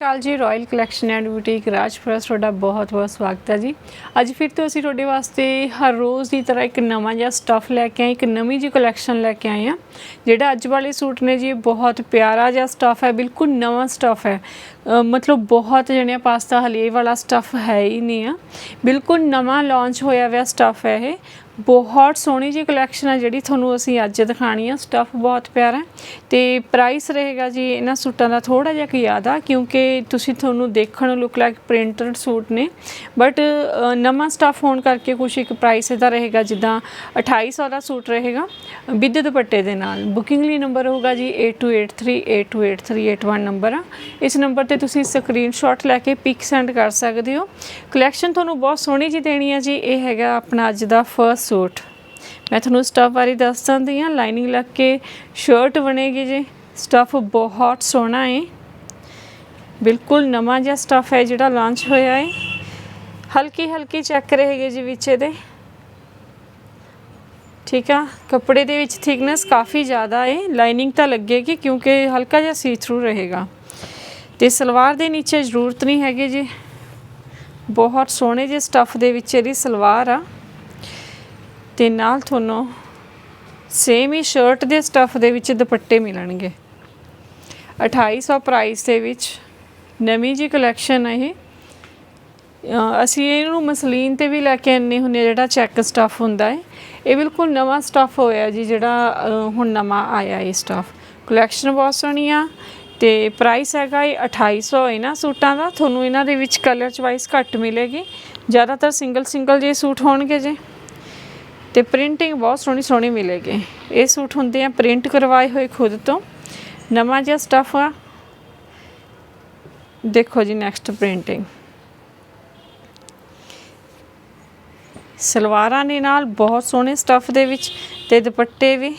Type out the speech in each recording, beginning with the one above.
ਕਾਲ ਜੀ Royal Collection and Boutique Rajpura ਤੁਹਾਡਾ ਬਹੁਤ ਬਹੁਤ ਸਵਾਗਤ ਹੈ ਜੀ। ਅੱਜ ਫਿਰ ਤੋਂ ਅਸੀਂ ਤੁਹਾਡੇ ਵਾਸਤੇ ਹਰ ਰੋਜ਼ ਦੀ ਤਰ੍ਹਾਂ ਇੱਕ ਨਵਾਂ ਜਿਹਾ ਸਟੱਫ ਲੈ ਕੇ ਆਏ, ਇੱਕ ਨਵੀਂ ਜੀ ਕਲੈਕਸ਼ਨ ਲੈ ਕੇ ਆਏ ਆ ਜਿਹੜਾ ਅੱਜ ਵਾਲੇ ਸੂਟ ਨੇ ਜੀ ਬਹੁਤ ਪਿਆਰਾ ਜਿਹਾ ਸਟੱਫ ਹੈ, ਬਿਲਕੁਲ ਨਵਾਂ ਸਟੱਫ ਹੈ। ਮਤਲਬ ਬਹੁਤ ਜਣਿਆ ਪਾਸਤਾ ਹਲੇ ਵਾਲਾ ਸਟੱਫ ਹੈ ਹੀ ਨਹੀਂ ਆ। ਬਿਲਕੁਲ ਨਵਾਂ ਲਾਂਚ ਹੋਇਆ ਹੋਇਆ ਸਟੱਫ ਹੈ ਇਹ। ਬਹੁਤ ਸੋਹਣੀ ਜੀ ਕਲੈਕਸ਼ਨ ਆ ਜਿਹੜੀ ਤੁਹਾਨੂੰ ਅਸੀਂ ਅੱਜ ਦਿਖਾਣੀ ਆ। ਸਟੱਫ ਬਹੁਤ ਪਿਆਰਾ। ਹੈ ਤੇ ਪ੍ਰਾਈਸ ਰਹੇਗਾ ਜੀ ਇਹਨਾਂ ਸੂਟਾਂ ਦਾ ਥੋੜਾ ਜਿਹਾ ਕਿ ਜ਼ਿਆਦਾ, ਕਿਉਂਕਿ ਤੁਸੀਂ ਤੁਹਾਨੂੰ ਦੇਖਣ ਨੂੰ ਲੁੱਕ ਲਾਈਕ ਪ੍ਰਿੰਟਡ ਸੂਟ ਨੇ। ਬਟ ਨਵਾਂ ਸਟੱਫ ਹੋਣ ਕਰਕੇ ਕੁਝ ਇੱਕ ਪ੍ਰਾਈਸ ਇਹਦਾ ਰਹੇਗਾ, ਜਿੱਦਾਂ 2800 ਦਾ ਸੂਟ ਰਹੇਗਾ, ਵਿਦ ਦੁਪੱਟੇ ਦੇ ਨਾਲ। ਬੁਕਿੰਗ ਲਈ ਨੰਬਰ ਹੋਊਗਾ ਜੀ 8283828381 ਨੰਬਰ ਆ। ਇਸ ਨੰਬਰ ਤੇ ਤੁਸੀਂ ਸਕਰੀਨਸ਼ਾਟ ਲੈ ਕੇ ਪਿਕ ਸੈਂਡ ਕਰ ਸਕਦੇ ਹੋ। ਕਲੈਕਸ਼ਨ ਤੁਹਾਨੂੰ ਬਹੁਤ ਸੋਹਣੀ ਜੀ ਦੇਣੀ ਆ ਜੀ। ਇਹ ਹੈਗਾ ਆਪਣਾ ਅੱਜ ਦਾ ਫਰਸਟ ਸੂਟ। ਮੈਂ ਤੁਹਾਨੂੰ ਸਟਫ ਬਾਰੇ ਦੱਸ ਦਿੰਦੀ ਹਾਂ। ਲਾਈਨਿੰਗ ਲੱਗ ਕੇ ਸ਼ਰਟ ਬਣੇਗੀ ਜੀ। ਸਟਫ ਬਹੁਤ ਸੋਹਣਾ ਹੈ ਬਿਲਕੁਲ ਨਵਾਂ ਜਿਹਾ ਸਟਫ ਹੈ ਜਿਹੜਾ ਲਾਂਚ ਹੋਇਆ ਹੈ ਹਲਕੀ ਹਲਕੀ ਚੈੱਕ ਰਹੇਗੀ ਜੀ ਵਿੱਚ ਇਹਦੇ ਠੀਕ ਆ? ਕੱਪੜੇ ਦੇ ਵਿੱਚ ਥਿਕਨੈਸ ਕਾਫੀ ਜ਼ਿਆਦਾ ਹੈ ਲਾਈਨਿੰਗ ਤਾਂ ਲੱਗੇਗੀ ਕਿਉਂਕਿ ਹਲਕਾ ਜਿਹਾ ਸੀ ਥਰੂ ਰਹੇਗਾ। ਤੇ ਸਲਵਾਰ ਦੇ ਨੀਚੇ ਜ਼ਰੂਰਤ ਨਹੀਂ ਹੈਗੀ ਜੀ। ਬਹੁਤ ਸੋਹਣੇ ਜੇ ਸਟਫ ਦੇ ਵਿੱਚ ਇਹਦੀ ਸਲਵਾਰ ਆ। ਤੇ ਨਾਲ ਤੁਹਾਨੂੰ ਸੇਮ ਹੀ ਸ਼ਰਟ ਦੇ ਸਟੱਫ ਦੇ ਵਿੱਚ ਦੁਪੱਟੇ ਮਿਲਣਗੇ। 2800 ਪ੍ਰਾਈਸ ਦੇ ਵਿੱਚ ਨਵੀਂ ਜੀ ਕਲੈਕਸ਼ਨ ਹੈ ਇਹ। ਅਸੀਂ ਇਹਨੂੰ ਮਸਲੀਨ ਤੇ ਵੀ ਲੈ ਕੇ ਆਨੇ ਹੁੰਨੇ ਜਿਹੜਾ ਚੈੱਕ ਸਟੱਫ ਹੁੰਦਾ ਹੈ। ਇਹ ਬਿਲਕੁਲ ਨਵਾਂ ਸਟੱਫ ਹੋਇਆ ਜੀ, ਜਿਹੜਾ ਹੁਣ ਨਵਾਂ ਆਇਆ ਇਹ ਸਟੱਫ ਕਲੈਕਸ਼ਨ ਬਹੁਤ ਸੋਹਣੀ ਆ ਤੇ ਪ੍ਰਾਈਸ ਹੈਗਾ ਇਹ 2800 ਇਹਨਾਂ ਸੂਟਾਂ ਦਾ। ਤੁਹਾਨੂੰ ਇਹਨਾਂ ਦੇ ਵਿੱਚ ਕਲਰ ਚਵਾਈਸ ਘੱਟ ਮਿਲੇਗੀ। ਜ਼ਿਆਦਾਤਰ ਸਿੰਗਲ ਸਿੰਗਲ ਜੇ ਸੂਟ ਹੋਣਗੇ ਜੀ। ਤੇ ਪ੍ਰਿੰਟਿੰਗ ਬਹੁਤ ਸੋਹਣੀ ਸੋਹਣੀ ਮਿਲੇਗੀ। ਇਹ ਸੂਟ ਹੁੰਦੇ ਆ ਪ੍ਰਿੰਟ ਕਰਵਾਏ ਹੋਏ ਖੁਦ ਤੋਂ। ਨਵਾਂ ਜਿਹਾ ਸਟਫ ਆ। ਦੇਖੋ ਜੀ ਨੈਕਸਟ ਪ੍ਰਿੰਟਿੰਗ ਸਲਵਾਰਾਂ ਦੇ ਨਾਲ ਬਹੁਤ ਸੋਹਣੇ ਸਟਫ ਦੇ ਵਿੱਚ ਤੇ ਦੁਪੱਟੇ ਵੀ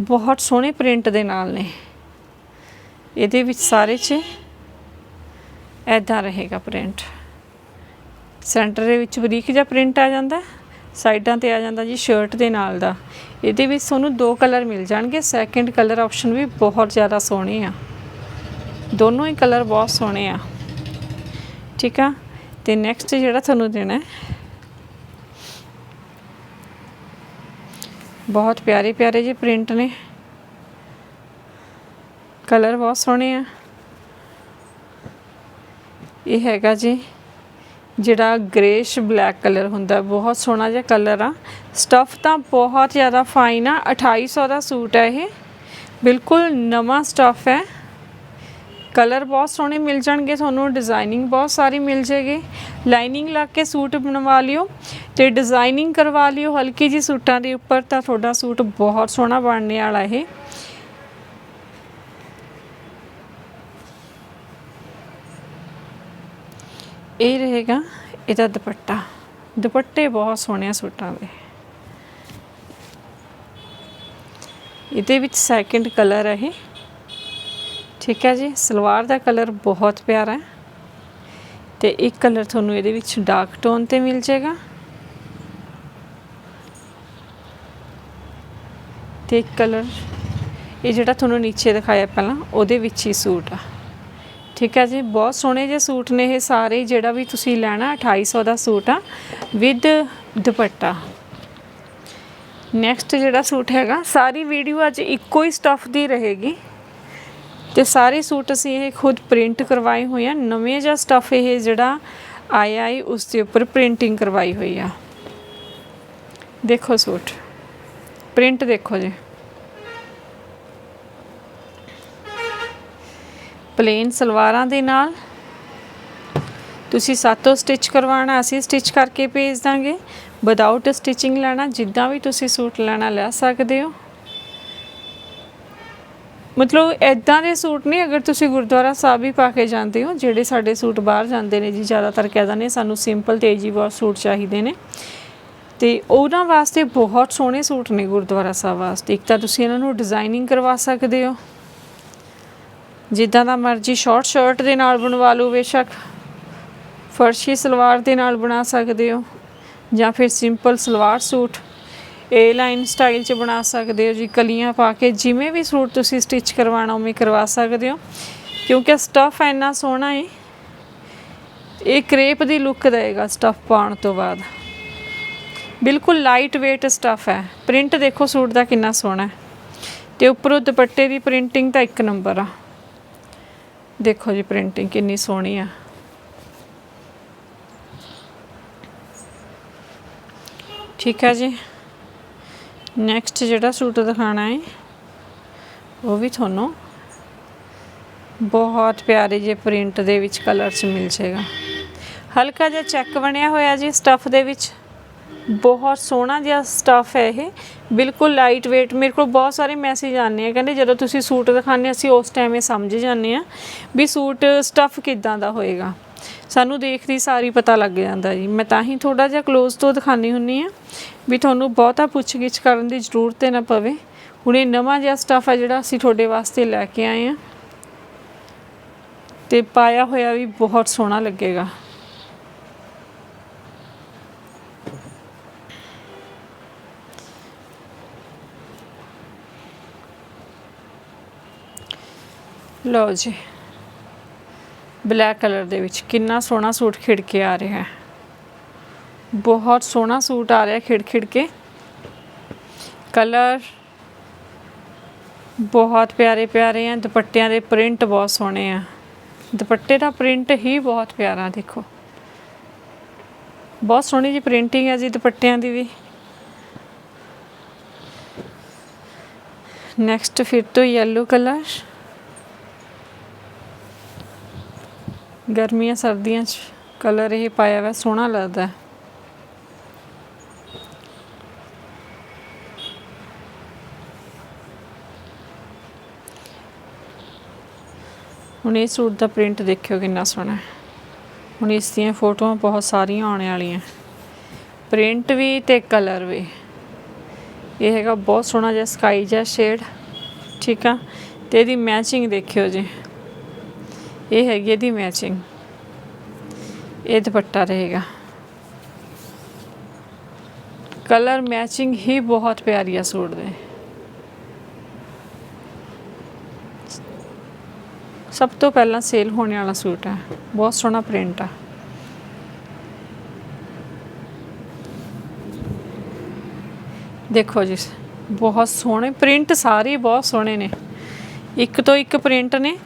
ਬਹੁਤ ਸੋਹਣੇ ਪ੍ਰਿੰਟ ਦੇ ਨਾਲ ਨੇ। ਇਹਦੇ ਵਿੱਚ ਸਾਰੇ 'ਚ ਐਦਾਂ ਰਹੇਗਾ ਪ੍ਰਿੰਟ ਸੈਂਟਰ ਦੇ ਵਿੱਚ ਬਰੀਕ ਜਿਹਾ ਪ੍ਰਿੰਟ ਆ ਜਾਂਦਾ। ਸਾਈਡਾਂ ਤੇ ਆ ਜਾਂਦਾ ਜੀ ਸ਼ਰਟ ਦੇ ਨਾਲ ਦਾ। ਇਹਦੇ ਵਿੱਚ ਤੁਹਾਨੂੰ ਦੋ ਕਲਰ ਮਿਲ ਜਾਣਗੇ। ਸੈਕੰਡ ਕਲਰ ਆਪਸ਼ਨ ਵੀ ਬਹੁਤ ਜ਼ਿਆਦਾ ਸੋਹਣੇ ਆ। ਦੋਨੋਂ ਹੀ ਕਲਰ ਬਹੁਤ ਸੋਹਣੇ ਆ। ਠੀਕ ਆ? ਤੇ ਨੈਕਸਟ ਜਿਹੜਾ ਤੁਹਾਨੂੰ ਦੇਣਾ ਹੈ, ਬਹੁਤ ਪਿਆਰੇ ਪਿਆਰੇ ਜਿਹੇ ਪ੍ਰਿੰਟ ਨੇ। ਕਲਰ ਬਹੁਤ ਸੋਹਣੇ ਆ। ਇਹ ਹੈਗਾ ਜੀ ਜਿਹੜਾ ਗ੍ਰੇਸ਼ ਬਲੈਕ ਕਲਰ ਹੁੰਦਾ, ਬਹੁਤ ਸੋਹਣਾ ਜਿਹਾ ਕਲਰ ਆ। ਸਟਫ ਤਾਂ ਬਹੁਤ ਜ਼ਿਆਦਾ ਫਾਈਨ ਆ 2800 ਦਾ ਸੂਟ ਹੈ ਇਹ। ਬਿਲਕੁਲ ਨਵਾਂ ਸਟਫ ਹੈ। ਕਲਰ ਬਹੁਤ ਸੋਹਣੇ ਮਿਲ ਜਾਣਗੇ ਤੁਹਾਨੂੰ ਡਿਜ਼ਾਈਨਿੰਗ ਬਹੁਤ ਸਾਰੀ ਮਿਲ ਜੇਗੀ ਲਾਈਨਿੰਗ ਲਾ ਕੇ ਸੂਟ ਬਣਵਾ ਲਿਓ ਤੇ ਡਿਜ਼ਾਈਨਿੰਗ ਕਰਵਾ ਲਿਓ ਹਲਕੀ ਜੀ ਸੂਟਾਂ ਦੇ ਉੱਪਰ ਤਾਂ ਤੁਹਾਡਾ ਸੂਟ ਬਹੁਤ ਸੋਹਣਾ ਬਣਨੇ ਵਾਲਾ ਇਹ। ਇਹ ਰਹੇਗਾ ਇਹਦਾ ਦੁਪੱਟਾ। ਦੁਪੱਟੇ ਬਹੁਤ ਸੋਹਣੇ ਸੂਟਾਂ ਦੇ। ਇਹਦੇ ਵਿੱਚ ਸੈਕਿੰਡ ਕਲਰ ਹੈ ਇਹ। ਠੀਕ ਹੈ ਜੀ, ਸਲਵਾਰ ਦਾ ਕਲਰ ਬਹੁਤ ਪਿਆਰਾ ਹੈ। ਤੇ ਇੱਕ ਕਲਰ ਤੁਹਾਨੂੰ ਇਹਦੇ ਵਿੱਚ ਡਾਰਕ ਟੋਨ ਤੇ ਮਿਲ ਜਾਏਗਾ। ਤੇ ਇੱਕ ਕਲਰ ਇਹ ਜਿਹੜਾ ਤੁਹਾਨੂੰ ਨੀਚੇ ਦਿਖਾਇਆ ਪਹਿਲਾਂ, ਉਹਦੇ ਵਿੱਚ ਹੀ ਸੂਟ ਆ। ਠੀਕ ਹੈ ਜੀ, ਬਹੁਤ ਸੋਹਣੇ ਜਿਹੇ ਸੂਟ ਨੇ ਇਹ ਸਾਰੇ, ਜਿਹੜਾ ਵੀ ਤੁਸੀਂ ਲੈਣਾ 2800 ਦਾ ਸੂਟ ਆ, ਵਿਦ ਦੁਪੱਟਾ। ਨੈਕਸਟ ਜਿਹੜਾ ਸੂਟ ਹੈਗਾ, ਸਾਰੀ ਵੀਡੀਓ ਅੱਜ ਇੱਕੋ ਹੀ ਸਟਫ ਦੀ ਰਹੇਗੀ। ਤੇ ਸਾਰੇ ਸੂਟ ਅਸੀਂ ਇਹ ਖੁਦ ਪ੍ਰਿੰਟ ਕਰਵਾਏ ਹੋਏ ਆ, ਨਵੇਂ ਜਿਹਾ ਸਟਫ ਇਹ ਜਿਹੜਾ ਆਇਆ ਹੈ ਉਸ ਦੇ ਉੱਪਰ ਪ੍ਰਿੰਟਿੰਗ ਕਰਵਾਈ ਹੋਈ ਆ। ਦੇਖੋ ਸੂਟ। ਪ੍ਰਿੰਟ ਦੇਖੋ ਜੀ। ਪਲੇਨ ਸਲਵਾਰਾਂ ਦੇ ਨਾਲ। ਤੁਸੀਂ ਸਾਤੋਂ ਸਟਿਚ ਕਰਵਾਉਣਾ, ਅਸੀਂ ਸਟਿਚ ਕਰਕੇ ਭੇਜ ਦਾਂਗੇ। ਵਿਦਆਊਟ ਸਟਿਚਿੰਗ ਲੈਣਾ, ਜਿੱਦਾਂ ਵੀ ਤੁਸੀਂ ਸੂਟ ਲੈਣਾ ਲੈ ਸਕਦੇ ਹੋ। ਮਤਲਬ ਐਦਾਂ ਦੇ ਸੂਟ ਨਹੀਂ, ਅਗਰ ਤੁਸੀਂ ਗੁਰਦੁਆਰਾ ਸਾਹਿਬ ਵੀ ਪਾ ਕੇ ਜਾਂਦੇ ਹੋ, ਜਿਹੜੇ ਸਾਡੇ ਸੂਟ ਬਾਹਰ ਜਾਂਦੇ ਨੇ ਜੀ, ਜ਼ਿਆਦਾਤਰ ਕਹਿ ਦਿੰਦੇ ਸਾਨੂੰ ਸਿੰਪਲ ਤੇ ਜੀ ਬਹੁਤ ਸੂਟ ਚਾਹੀਦੇ ਨੇ। ਤੇ ਉਹਨਾਂ ਵਾਸਤੇ ਬਹੁਤ ਸੋਹਣੇ ਸੂਟ ਨੇ ਗੁਰਦੁਆਰਾ ਸਾਹਿਬ ਵਾਸਤੇ। ਇੱਕ ਤਾਂ ਤੁਸੀਂ ਇਹਨਾਂ ਨੂੰ ਡਿਜ਼ਾਈਨਿੰਗ ਕਰਵਾ ਸਕਦੇ ਹੋ। ਜਿੱਦਾਂ ਦਾ ਮਰਜ਼ੀ ਸ਼ਾਰਟ ਸ਼ਰਟ ਦੇ ਨਾਲ ਬਣਵਾ ਲਓ, ਬੇਸ਼ੱਕ। ਫਰਸ਼ੀ ਸਲਵਾਰ ਦੇ ਨਾਲ ਬਣਾ ਸਕਦੇ ਹੋ, ਜਾਂ ਫਿਰ simple salwar suit. A line style 'ਚ ਬਣਾ ਸਕਦੇ ਹੋ ਜੀ, ਕਲੀਆਂ ਪਾ ਕੇ, ਜਿਵੇਂ ਵੀ ਸੂਟ ਤੁਸੀਂ ਸਟਿਚ ਕਰਵਾਉਣਾ, ਉਵੇਂ ਕਰਵਾ ਸਕਦੇ ਹੋ। ਕਿਉਂਕਿ ਸਟਫ ਇੰਨਾ ਸੋਹਣਾ ਹੈ ਇਹ ਕ੍ਰੇਪ ਦੀ ਲੁੱਕ ਦੇਗਾ ਸਟਫ ਪਾਉਣ ਤੋਂ ਬਾਅਦ। ਬਿਲਕੁਲ ਲਾਈਟ weight ਸਟਫ ਹੈ। ਪ੍ਰਿੰਟ ਦੇਖੋ ਸੂਟ ਦਾ ਕਿੰਨਾ ਸੋਹਣਾ ਹੈ। ਤੇ ਉੱਪਰੋਂ ਦੁਪੱਟੇ ਦੀ ਪ੍ਰਿੰਟਿੰਗ ਤਾਂ ਇੱਕ ਨੰਬਰ ਆ। ਦੇਖੋ ਜੀ ਪ੍ਰਿੰਟਿੰਗ ਕਿੰਨੀ ਸੋਹਣੀ ਆ। ਠੀਕ ਹੈ ਜੀ। ਨੈਕਸਟ ਜਿਹੜਾ ਸੂਟ ਦਿਖਾਣਾ ਹੈ ਉਹ ਵੀ ਤੁਹਾਨੂੰ ਬਹੁਤ ਪਿਆਰੇ ਜਿਹੇ ਪ੍ਰਿੰਟ ਦੇ ਵਿੱਚ ਕਲਰਸ ਮਿਲ ਜਾਏਗਾ। ਹਲਕਾ ਜਿਹਾ ਚੈੱਕ ਬਣਿਆ ਹੋਇਆ ਜੀ ਸਟਫ ਦੇ ਵਿੱਚ। ਬਹੁਤ ਸੋਹਣਾ ਜਿਹਾ ਸਟਫ ਹੈ ਇਹ। ਬਿਲਕੁਲ ਲਾਈਟ weight ਮੇਰੇ ਕੋਲ ਬਹੁਤ ਸਾਰੇ ਮੈਸੇਜ ਆਉਂਦੇ ਆ। ਕਹਿੰਦੇ ਜਦੋਂ ਤੁਸੀਂ ਸੂਟ ਦਿਖਾਉਂਦੇ ਅਸੀਂ ਉਸ ਟਾਈਮ ਇਹ ਸਮਝ ਜਾਂਦੇ ਆ ਵੀ ਸੂਟ ਸਟਫ ਕਿੱਦਾਂ ਦਾ ਹੋਏਗਾ। ਸਾਨੂੰ ਦੇਖਦੀ ਸਾਰੀ ਪਤਾ ਲੱਗ ਜਾਂਦਾ ਜੀ। ਮੈਂ ਤਾਂ ਹੀ ਥੋੜਾ ਜਿਹਾ ক্লোਜ਼ ਤੋਂ ਦਿਖਾਣੀ ਹੁੰਨੀ ਆ ਵੀ ਤੁਹਾਨੂੰ ਬਹੁਤਾ ਪੁੱਛਗਿੱਛ ਕਰਨ ਦੀ ਜ਼ਰੂਰਤ ਨਾ ਪਵੇ। ਹੁਣ ਇਹ ਨਵਾਂ ਜਿਹਾ ਸਟਫ ਹੈ ਜਿਹੜਾ ਅਸੀਂ ਤੁਹਾਡੇ ਵਾਸਤੇ ਲੈ ਕੇ ਆਏ ਆ। ਤੇ ਪਾਇਆ ਹੋਇਆ ਵੀ ਬਹੁਤ ਸੋਹਣਾ ਲੱਗੇਗਾ। ਲਓ ਜੀ। ਬਲੈਕ ਕਲਰ ਦੇ ਵਿੱਚ ਕਿੰਨਾ ਸੋਹਣਾ ਸੂਟ ਖਿੜ ਕੇ ਆ ਰਿਹਾ ਹੈ। ਬਹੁਤ ਸੋਹਣਾ ਸੂਟ ਆ ਰਿਹਾ ਖਿੜ ਖਿੜ ਕੇ। ਕਲਰ ਬਹੁਤ ਪਿਆਰੇ ਪਿਆਰੇ ਆ, ਦੁਪੱਟਿਆਂ ਦੇ ਪ੍ਰਿੰਟ ਬਹੁਤ ਸੋਹਣੇ ਆ। ਦੁਪੱਟੇ ਦਾ ਪ੍ਰਿੰਟ ਹੀ ਬਹੁਤ ਪਿਆਰਾ, ਦੇਖੋ। ਬਹੁਤ ਸੋਹਣੀ ਜੀ ਪ੍ਰਿੰਟਿੰਗ ਹੈ ਜੀ ਦੁਪੱਟਿਆਂ ਦੀ ਵੀ। ਨੈਕਸਟ ਫਿਰ ਤੋਂ ਯੈਲੋ ਕਲਰ ਗਰਮੀਆਂ ਸਰਦੀਆਂ 'ਚ ਕਲਰ ਇਹ ਪਾਇਆ ਹੋਇਆ ਸੋਹਣਾ ਲੱਗਦਾ। ਹੈ ਹੁਣ ਇਹ ਸੂਟ ਦਾ ਪ੍ਰਿੰਟ ਦੇਖਿਓ ਕਿੰਨਾ ਸੋਹਣਾ ਹੈ। ਹੁਣ ਇਸ ਦੀਆਂ ਫੋਟੋਆਂ ਬਹੁਤ ਸਾਰੀਆਂ ਆਉਣ ਵਾਲੀਆਂ। ਪ੍ਰਿੰਟ ਵੀ ਤੇ ਕਲਰ ਵੀ। ਇਹ ਹੈਗਾ ਬਹੁਤ ਸੋਹਣਾ ਜਿਹਾ ਸਕਾਈ ਜਿਹਾ ਸ਼ੇਡ ਠੀਕ ਆ? ਤੇ ਇਹਦੀ ਮੈਚਿੰਗ ਦੇਖਿਓ ਜੀ। ਇਹ ਹੈਗੀ ਇਹਦੀ ਮੈਚਿੰਗ ਇਹ ਦੁਪੱਟਾ ਰਹੇਗਾ। ਕਲਰ ਮੈਚਿੰਗ ਹੀ ਬਹੁਤ ਪਿਆਰੀ ਆ ਸੂਟ ਦੇ। ਸਭ ਤੋਂ ਪਹਿਲਾਂ ਸੇਲ ਹੋਣੇ ਵਾਲਾ ਸੂਟ ਹੈ। ਬਹੁਤ ਸੋਹਣਾ ਪ੍ਰਿੰਟ ਆ। ਦੇਖੋ ਜੀ, ਬਹੁਤ ਸੋਹਣੇ ਪ੍ਰਿੰਟ ਸਾਰੇ ਬਹੁਤ ਸੋਹਣੇ ਨੇ। ਇੱਕ ਤੋਂ ਇੱਕ ਪ੍ਰਿੰਟ ਨੇ।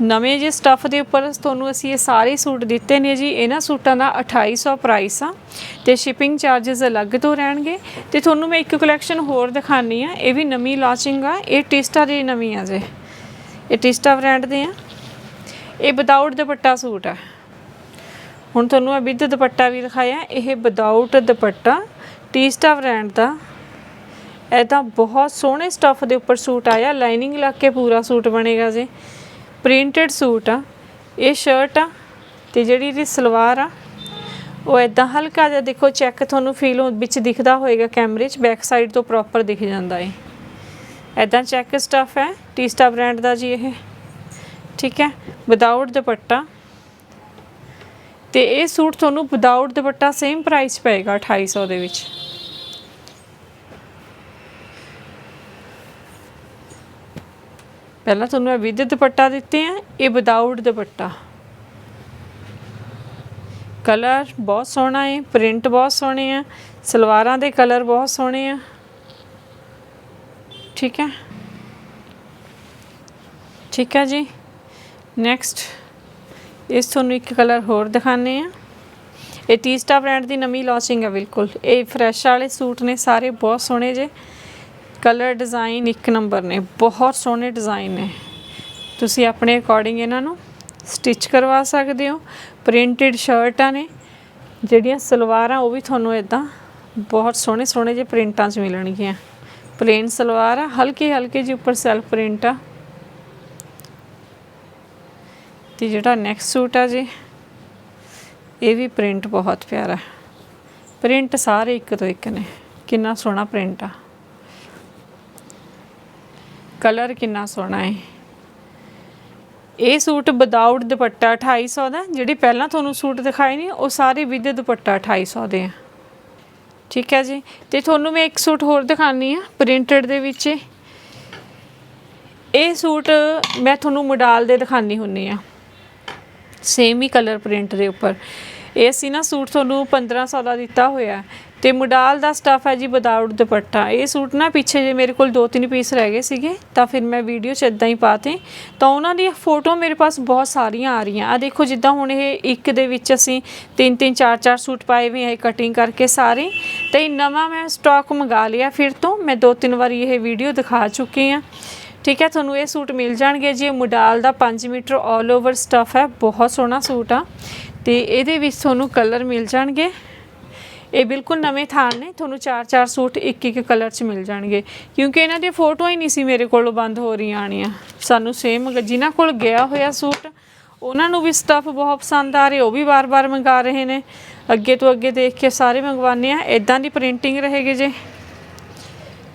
ਨਵੇਂ ਜੇ ਸਟੱਫ ਦੇ ਉੱਪਰ ਤੁਹਾਨੂੰ ਅਸੀਂ ਇਹ ਸਾਰੇ ਸੂਟ ਦਿੱਤੇ ਨੇ ਜੀ, ਇਹਨਾਂ ਸੂਟਾਂ ਦਾ 2800 ਪ੍ਰਾਈਸ ਆ ਤੇ ਸ਼ਿਪਿੰਗ ਚਾਰजेस ਅਲੱਗ ਤੋਂ ਰਹਿਣਗੇ ਤੇ ਤੁਹਾਨੂੰ ਮੈਂ ਇੱਕ ਕਲੈਕਸ਼ਨ ਹੋਰ ਦਿਖਾਣੀ ਆ ਇਹ ਵੀ ਨਵੀਂ ਲਾਂਚਿੰਗ ਆ, ਇਹ ਟਿਸਟਾ ਦੀ ਨਵੀਂ ਆ ਜੇ, ਇਹ ਟਿਸਟਾ ਬ੍ਰਾਂਡ ਦੇ ਆ। ਇਹ ਵਿਦਆਊਟ ਦੁਪੱਟਾ ਸੂਟ ਆ। ਹੁਣ ਤੁਹਾਨੂੰ ਇਹ ਵਿਦ ਦੁਪੱਟਾ ਵੀ ਦਿਖਾਇਆ, ਇਹ ਵਿਦਆਊਟ ਦੁਪੱਟਾ, ਟਿਸਟਾ ਬ੍ਰਾਂਡ ਦਾ। ਇਹ ਤਾਂ ਬਹੁਤ ਸੋਹਣੇ ਸਟੱਫ ਦੇ ਉੱਪਰ ਸੂਟ ਆਇਆ ਲਾਈਨਿੰਗ ਲੱਗ ਕੇ ਪੂਰਾ ਸੂਟ ਬਣੇਗਾ ਜੀ। ਪ੍ਰਿੰਟਡ ਸੂਟ ਆ, ਇਹ ਸ਼ਰਟ ਆ ਤੇ ਜਿਹੜੀ ਇਹਦੀ ਸਲਵਾਰ ਆ, ਉਹ ਇਦਾਂ ਹਲਕਾ ਜਿਹਾ ਦੇਖੋ ਚੈੱਕ ਤੁਹਾਨੂੰ ਫੀਲ ਵਿੱਚ ਦਿਖਦਾ ਹੋਏਗਾ ਕੈਮਰੇ 'ਚ ਬੈਕ ਸਾਈਡ ਤੋਂ ਪ੍ਰੋਪਰ ਦਿਖ ਜਾਂਦਾ ਏ ਇਦਾਂ ਚੈੱਕ ਸਟੱਫ ਹੈ ਟੀਸਟਾ ਬ੍ਰਾਂਡ ਦਾ ਜੀ ਇਹ, ਠੀਕ ਹੈ ਵਿਦਆਊਟ ਦੁਪੱਟਾ। ਤੇ ਇਹ ਸੂਟ ਤੁਹਾਨੂੰ ਵਿਦਆਊਟ ਦੁਪੱਟਾ ਸੇਮ ਪ੍ਰਾਈਸ ਪਏਗਾ 2800 ਦੇ ਵਿੱਚ। ਪਹਿਲਾਂ ਤੁਹਾਨੂੰ ਇਹ ਵਿਦ ਦੁਪੱਟਾ ਦਿੱਤੇ ਆ, ਇਹ ਵਿਦਆਊਟ ਦੁਪੱਟਾ। ਕਲਰ ਬਹੁਤ ਸੋਹਣਾ ਹੈ ਪ੍ਰਿੰਟ ਬਹੁਤ ਸੋਹਣੇ ਆ, ਸਲਵਾਰਾਂ ਦੇ ਕਲਰ ਬਹੁਤ ਸੋਹਣੇ ਆ। ਠੀਕ ਹੈ? ਠੀਕ ਹੈ ਜੀ। ਨੈਕਸਟ ਇਸ ਤੁਹਾਨੂੰ ਇੱਕ ਕਲਰ ਹੋਰ ਦਿਖਾਣੇ ਆ। ਇਹ ਟੀਸਟਾ ਬ੍ਰਾਂਡ ਦੀ ਨਵੀਂ ਲਾਂਚਿੰਗ ਹੈ ਬਿਲਕੁਲ। ਇਹ ਫਰੈਸ਼ ਵਾਲੇ ਸੂਟ ਨੇ, ਸਾਰੇ ਬਹੁਤ ਸੋਹਣੇ ਜੇ। ਕਲਰ ਡਿਜ਼ਾਈਨ ਇੱਕ ਨੰਬਰ ਨੇ, ਬਹੁਤ ਸੋਹਣੇ ਡਿਜ਼ਾਈਨ ਨੇ। ਤੁਸੀਂ ਆਪਣੇ ਅਕੋਰਡਿੰਗ ਇਹਨਾਂ ਨੂੰ ਸਟਿਚ ਕਰਵਾ ਸਕਦੇ ਹੋ। ਪ੍ਰਿੰਟਡ ਸ਼ਰਟਾਂ ਨੇ, ਜਿਹੜੀਆਂ ਸਲਵਾਰਾਂ, ਉਹ ਵੀ ਤੁਹਾਨੂੰ ਇਦਾਂ ਬਹੁਤ ਸੋਹਣੇ ਸੋਹਣੇ ਜਿਹੇ ਪ੍ਰਿੰਟਾਂ 'ਚ ਮਿਲਣਗੀਆਂ। ਪਲੇਨ ਸਲਵਾਰ ਆ, ਹਲਕੇ ਹਲਕੇ ਜਿਹੇ ਉੱਪਰ ਸੈਲਫ ਪ੍ਰਿੰਟ ਆ। ਤੇ ਜਿਹੜਾ ਨੈਕਸਟ ਸੂਟ ਆ ਜੀ, ਇਹ ਵੀ ਪ੍ਰਿੰਟ ਬਹੁਤ ਪਿਆਰਾ। ਪ੍ਰਿੰਟ ਸਾਰੇ ਇੱਕ ਤੋਂ ਇੱਕ ਨੇ, ਕਿੰਨਾ ਸੋਹਣਾ ਪ੍ਰਿੰਟ ਆ। ਕਲਰ ਕਿੰਨਾ ਸੋਹਣਾ ਹੈ ਇਹ ਸੂਟ ਵਿਦਆਊਟ ਦੁਪੱਟਾ 2800 ਦਾ, ਜਿਹੜੀ ਪਹਿਲਾਂ ਤੁਹਾਨੂੰ ਸੂਟ ਦਿਖਾਏ ਨਹੀਂ, ਉਹ ਸਾਰੇ ਵਿਦ ਦੁਪੱਟਾ 2800 ਦੇ ਆ। ਠੀਕ ਹੈ ਜੀ। ਤੇ ਤੁਹਾਨੂੰ ਮੈਂ ਇੱਕ ਸੂਟ ਹੋਰ ਦਿਖਾਣੀ ਆ ਪ੍ਰਿੰਟਡ ਦੇ ਵਿੱਚ ਇਹ ਸੂਟ ਮੈਂ ਤੁਹਾਨੂੰ ਮੋਡਾਲ ਦੇ ਦਿਖਾਣੀ ਹੁੰਨੀ ਆ ਸੇਮ ਹੀ ਕਲਰ ਪ੍ਰਿੰਟ ਦੇ ਉੱਪਰ। ਇਹ ਸੀ ਨਾ ਸੂਟ ਤੁਹਾਨੂੰ 1500 ਦਾ ਦਿੱਤਾ ਹੋਇਆ ਹੈ। ਤੇ ਮੋਡਾਲ ਦਾ ਸਟਫ ਹੈ ਜੀ ਵਿਦਆਊਟ ਦੁਪੱਟਾ। ਇਹ ਸੂਟ ਨਾ ਪਿੱਛੇ ਜੇ ਮੇਰੇ ਕੋਲ ਦੋ ਤਿੰਨ ਪੀਸ ਰਹਿ ਗਏ ਸੀਗੇ, ਤਾਂ ਫਿਰ ਮੈਂ ਵੀਡੀਓ 'ਚ ਇਦਾਂ ਹੀ ਪਾਤੇ ਤਾਂ ਉਹਨਾਂ ਦੀ ਫੋਟੋ ਮੇਰੇ ਪਾਸ ਬਹੁਤ ਸਾਰੀਆਂ ਆ ਰਹੀਆਂ। ਆ ਦੇਖੋ ਜਿੱਦਾਂ ਹੁਣ ਇਹ ਇੱਕ ਦੇ ਵਿੱਚ ਅਸੀਂ ਤਿੰਨ ਤਿੰਨ, ਚਾਰ ਚਾਰ ਸੂਟ ਪਾਏ ਵੀ ਹੈ ਕਟਿੰਗ ਕਰਕੇ ਸਾਰੇ। ਤੇ ਇਹ ਨਵਾਂ ਮੈਂ ਸਟਾਕ ਮੰਗਾ ਲਿਆ ਫਿਰ ਤੋਂ। ਮੈਂ ਦੋ ਤਿੰਨ ਵਾਰੀ ਇਹ ਵੀਡੀਓ ਦਿਖਾ ਚੁੱਕੀ ਆ ਠੀਕ ਹੈ, ਤੁਹਾਨੂੰ ਇਹ ਸੂਟ ਮਿਲ ਜਾਣਗੇ ਜੀ। ਇਹ ਮੋਡਾਲ ਦਾ 5 ਮੀਟਰ 올 ਓਵਰ ਸਟਫ ਹੈ। ਬਹੁਤ ਸੋਹਣਾ ਸੂਟ ਆ। ਤੇ ਇਹਦੇ ਵਿੱਚ ਤੁਹਾਨੂੰ ਕਲਰ ਮਿਲ ਜਾਣਗੇ। ਇਹ ਬਿਲਕੁਲ ਨਵੇਂ ਥਾਨ ਨੇ, ਤੁਹਾਨੂੰ ਚਾਰ ਚਾਰ ਸੂਟ ਇੱਕ ਇੱਕ ਕਲਰ 'ਚ ਮਿਲ ਜਾਣਗੇ। ਕਿਉਂਕਿ ਇਹਨਾਂ ਦੀਆਂ ਫੋਟੋਆਂ ਹੀ ਨਹੀਂ ਸੀ ਮੇਰੇ ਕੋਲੋਂ ਬੰਦ ਹੋ ਰਹੀਆਂ ਆਣੀਆਂ ਸਾਨੂੰ ਸੇਮ ਜਿਨ੍ਹਾਂ ਕੋਲ ਗਿਆ ਹੋਇਆ ਸੂਟ, ਉਹਨਾਂ ਨੂੰ ਵੀ ਸਟੱਫ ਬਹੁਤ ਪਸੰਦ ਆ ਰਹੇ, ਉਹ ਵੀ ਵਾਰ-ਵਾਰ ਮੰਗਾ ਰਹੇ ਨੇ। ਅੱਗੇ ਤੋਂ ਅੱਗੇ ਦੇਖ ਕੇ ਸਾਰੇ ਮੰਗਵਾਉਂਦੇ ਆ ਇਦਾਂ ਦੀ ਪ੍ਰਿੰਟਿੰਗ ਰਹੇਗੀ ਜੇ।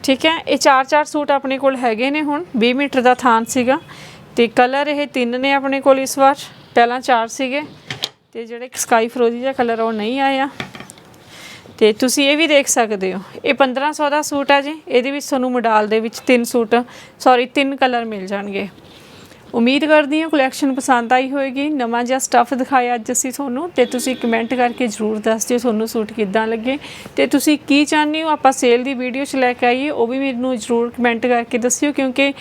ਠੀਕ ਹੈ, ਇਹ ਚਾਰ ਚਾਰ ਸੂਟ ਆਪਣੇ ਕੋਲ ਹੈਗੇ ਨੇ ਹੁਣ 20 ਮੀਟਰ ਦਾ ਥਾਨ ਸੀਗਾ। ਤੇ ਕਲਰ ਇਹ ਤਿੰਨ ਨੇ ਆਪਣੇ ਕੋਲ ਇਸ ਵਾਰ, ਪਹਿਲਾਂ ਚਾਰ ਸੀਗੇ। ਤੇ ਜਿਹੜੇ ਸਕਾਈ ਫਰੋਜ਼ੀ ਜਿਹਾ ਕਲਰ ਉਹ ਨਹੀਂ ਆਇਆ ਤੇ ਤੁਸੀਂ ਇਹ ਵੀ ਦੇਖ ਸਕਦੇ ਹੋ। ਇਹ 1500 ਦਾ ਸੂਟ ਹੈ ਜੀ। ਇਹਦੇ ਵਿੱਚ ਤੁਹਾਨੂੰ ਮਡਾਲ ਦੇ ਵਿੱਚ ਤਿੰਨ ਸੂਟ ਸੌਰੀ ਤਿੰਨ ਕਲਰ ਮਿਲ ਜਾਣਗੇ। ਉਮੀਦ ਕਰਦੀ ਹਾਂ ਕਲੈਕਸ਼ਨ ਪਸੰਦ ਆਈ ਹੋਵੇਗੀ ਨਵਾਂ ਜਿਹਾ ਸਟੱਫ ਦਿਖਾਇਆ ਅੱਜ ਅਸੀਂ ਤੁਹਾਨੂੰ। ਤੇ ਤੁਸੀਂ ਕਮੈਂਟ ਕਰਕੇ ਜਰੂਰ ਦੱਸ ਦਿਓ ਤੁਹਾਨੂੰ ਸੂਟ ਕਿੱਦਾਂ ਲੱਗੇ। ਤੇ ਤੁਸੀਂ ਕੀ ਚਾਹੁੰਦੇ ਹੋ? ਆਪਾਂ ਸੇਲ ਦੀ ਵੀਡੀਓ 'ਚ ਲੈ ਕੇ ਆਈਏ। ਉਹ ਵੀ ਮੈਨੂੰ ਜਰੂਰ ਕਮੈਂਟ ਕਰਕੇ ਦੱਸਿਓ, ਕਿਉਂਕਿ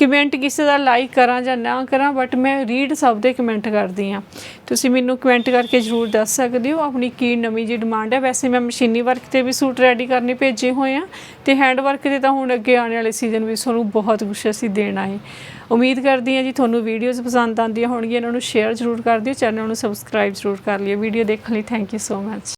ਕਮੈਂਟ ਕਿਸੇ ਦਾ ਲਾਈਕ ਕਰਾਂ ਜਾਂ ਨਾ ਕਰਾਂ ਬਟ ਮੈਂ ਰੀਡ ਸਭ ਦੇ ਕਮੈਂਟ ਕਰਦੀ ਆ ਤੁਸੀਂ ਮੈਨੂੰ ਕਮੈਂਟ ਕਰਕੇ ਜਰੂਰ ਦੱਸ ਸਕਦੇ ਹੋ, ਆਪਣੀ ਕੀ ਨਵੀਂ ਜੀ ਡਿਮਾਂਡ ਹੈ। ਵੈਸੇ ਮੈਂ ਮਸ਼ੀਨੀ ਵਰਕ ਤੇ ਵੀ ਸੂਟ ਰੈਡੀ ਕਰਨੇ ਭੇਜੇ ਹੋਏ ਆ ਤੇ ਹੈਂਡ ਵਰਕ ਤੇ ਤਾਂ ਹੁਣ ਅੱਗੇ ਆਉਣ ਵਾਲੇ ਸੀਜ਼ਨ ਵਿੱਚ ਤੁਹਾਨੂੰ ਬਹੁਤ ਕੁਝ ਅਸੀਂ ਦੇਣਾ ਹੈ। ਉਮੀਦ ਕਰਦੀ ਹਾਂ ਜੀ ਤੁਹਾਨੂੰ ਵੀਡੀਓਜ਼ ਪਸੰਦ ਆਉਂਦੀਆਂ ਹੋਣਗੀਆਂ, ਇਹਨਾਂ ਨੂੰ ਸ਼ੇਅਰ ਜਰੂਰ ਕਰ ਦਿਓ ਚੈਨਲ ਨੂੰ ਸਬਸਕ੍ਰਾਈਬ ਜਰੂਰ ਕਰ ਲਿਓ। ਵੀਡੀਓ ਦੇਖਣ ਲਈ ਥੈਂਕ ਯੂ ਸੋ ਮਚ